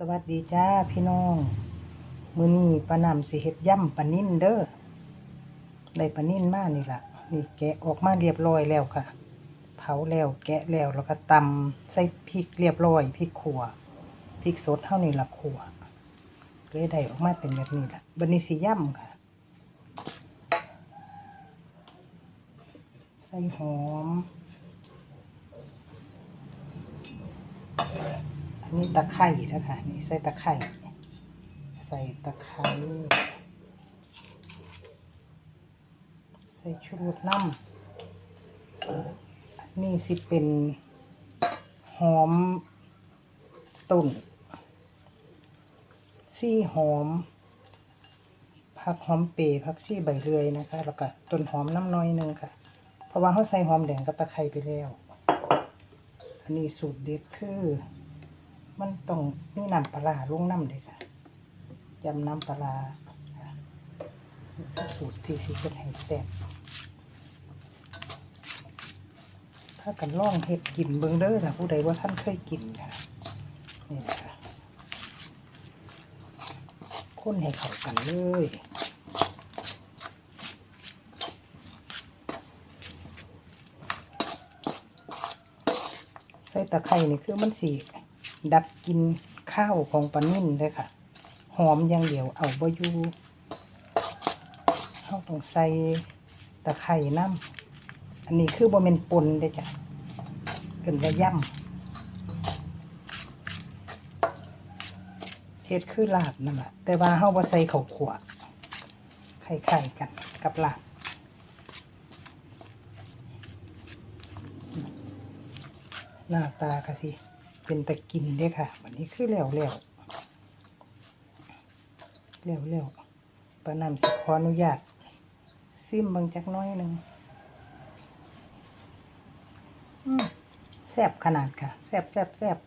สวัสดีจ้าพี่น้อง มื้อนี้ปานำสิเฮ็ดย่ำปลานิ่นเด้อได้ปลานิ่นมากนี่ละนี่แกะออกมาเรียบร้อยแล้วค่ะ เผาแล้วแกะแล้วแล้วก็ตำใส่พริกเรียบร้อยพริกขัวพริกสดเท่านี้ละขัวเลยได้ออกมาเป็นแบบนี้ละบัดนี้สิย่ำค่ะ ใส่หอม อันนี้ตะไคร่นะคะนี่ใส่ตะไคร่ใส่ตะไคร้ใส่ชูรสน้ำอันนี้สิเป็นหอมตุ่นซี่หอมผักหอมเปรย์ผักซี่ใบเรือยนะคะ แล้วก็ต้นหอมน้ำน้อยหนึงค่ะ เพราะว่าเขาใส่หอมแดงกับตะไคร้ไปแล้ว อันนี้สูตรเด็ดคือ มันต้องมีน้ำปลาร้าลงน้ำเลยค่ะยำน้ำปลาสูตรที่สิเป็นให้แซ่บถ้ากันล่องเห็ดกินเบิ่งเด้อนะผู้ใดว่าท่านเคยกินค่ะนี่นะคะคนให้เข้ากันเลยใส่ตะไคร่นี่คือมันสี ดับกินข้าวของปลานิ่นเลยค่ะ หอมอย่างเดียวเอาบอยู่เขาต้องใส่ตะไคร่น้ำอันนี้คือบ่เป็นปนเด้จ้ะเกินว่าย่ำเฮ็ดคือลาบนั่นแหละแต่ว่าเฮาบ่ใส่ข้าวขั่ไข่กันกับลาบหน้าตาก็สิ เป็นตะกินเด้ค่ะวันนี้คือแล้วแล้วแล้วแล้วปานำสิขออนุญาตซิมบางจักน้อยหนึ่งแซบขนาดค่ะแซบแซบแซบ